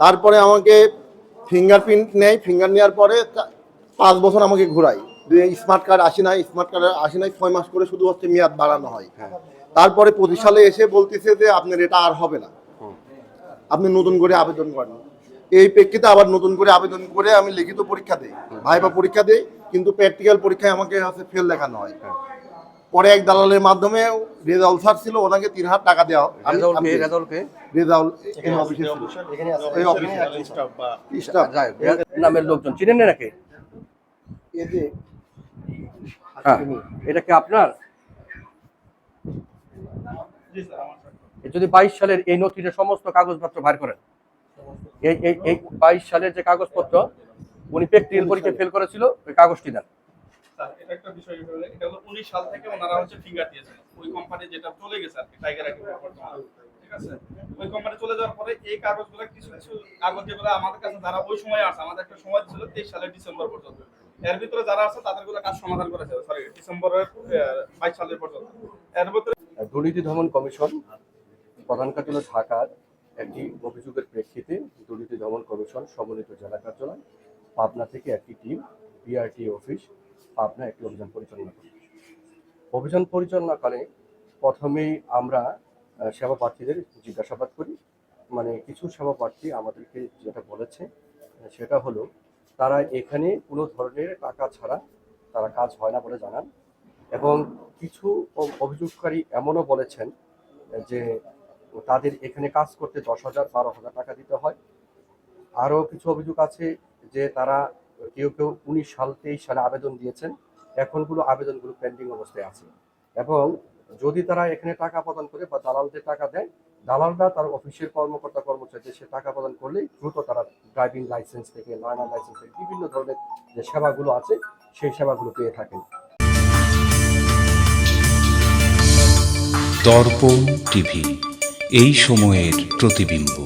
তারপরে আমাকে ফিঙ্গারপ্রিন্ট নেয় ফিঙ্গার নেওয়ার পরে পাঁচ বছর আমাকে ঘোরায়। স্মার্ট কার্ড আসে নাই স্মার্ট কার্ড আসে নাই ছয় মাস করে শুধু হচ্ছে মেয়াদ বাড়ানো হয়। তারপরে পঁচিশ সালে এসে বলতেছে যে আপনার এটা আর হবে না। আপনি নতুন করে আবেদন করেন। এই প্রেক্ষিতে আবার নতুন করে আবেদন করে আমি লিখিত পরীক্ষা দিই। ভাইবা পরীক্ষা দিই কিন্তু প্র্যাকটিক্যাল পরীক্ষায় আমাকে হচ্ছে ফেল দেখানো হয়। পরে এক দালালের মাধ্যমে রেজাউল স্যার ছিল ওনাকে তিন হাজার টাকা দেওয়া আমি রেজাউল এই অফিসে এই অফিসে স্টাফ রেজাউল নামের লোকজন। চিনেন না নাকি এই যে হ্যাঁ এটা কি আপনার? যদি বাইশ সালের এই নথির সমস্ত কাগজপত্র বার করেন। এই এই এই বাইশ সালের যে কাগজপত্র উনি প্র্যাকটিক্যাল পরীক্ষা ফেল করেছিল ওই কাগজটি দেন। স্যার, এটা একটা বিষয় হলো, এটা হলো 19 সাল থেকে ওনারা হচ্ছে ফিঙ্গার দিয়েছেন। ওই কোম্পানি যেটা চলে গেছে আর কি টাইগার ঠিক আছে? ওই কোম্পানি চলে যাওয়ার পরে এই কাগজগুলো কিছু কিছু কাগজ যেগুলো আমাদের কাছে যারা ওই সময় আছে আমাদের একটা সময় ছিল তেইশ সালের ডিসেম্বর পর্যন্ত। এর ভিতরে যারা আছে তাদেরগুলো কাজ সমাধান করেছে সরি ডিসেম্বরের বাইশ সালের পর্যন্ত। এর ভিতরে দুর্নীতি দমন কমিশন প্রধান কার্যালয় ঢাকার একটি অভিযোগের প্রেক্ষিতে দুর্নীতি দমন কমিশন সমন্বিত জেলা কার্যালয় পাবনা থেকে একটি টিম বিআরটি অফিস পাবনা একটি অভিযান পরিচালনা করে। অভিযান পরিচালনাকালে প্রথমেই আমরা সেবা প্রার্থীদের জিজ্ঞাসাবাদ করি। মানে কিছু সেবা প্রার্থী আমাদেরকে যেটা বলেছে, সেটা হলো, তারা এখানে কোনো ধরনের টাকা ছাড়া তারা কাজ হয় না বলে জানান এবং কিছু অভিযোগকারী এমনও বলেছেন যে তাদের এখানে কাজ করতে দশ হাজার, বারো হাজার টাকা দিতে হয়। আরও কিছু অভিযোগ আছে যে তারা কেউ কেউ উনিশ সাল, তেইশ সালে আবেদন দিয়েছেন। এখনগুলো আবেদনগুলো পেন্ডিং অবস্থায় আছে। এবং যদি তারা এখানে টাকা প্রদান করে বা দালালদের টাকা দেয়, দালালরা তার অফিসের কর্মকর্তা, কর্মচারীদের সে টাকা প্রদান করলেই দ্রুত তারা ড্রাইভিং লাইসেন্স থেকে লার্নার লাইসেন্স থেকে বিভিন্ন ধরনের যে সেবাগুলো আছে, সেই সেবাগুলো পেয়ে থাকেন। দর্পণ টিভি, এই সময়ের প্রতিবিম্ব।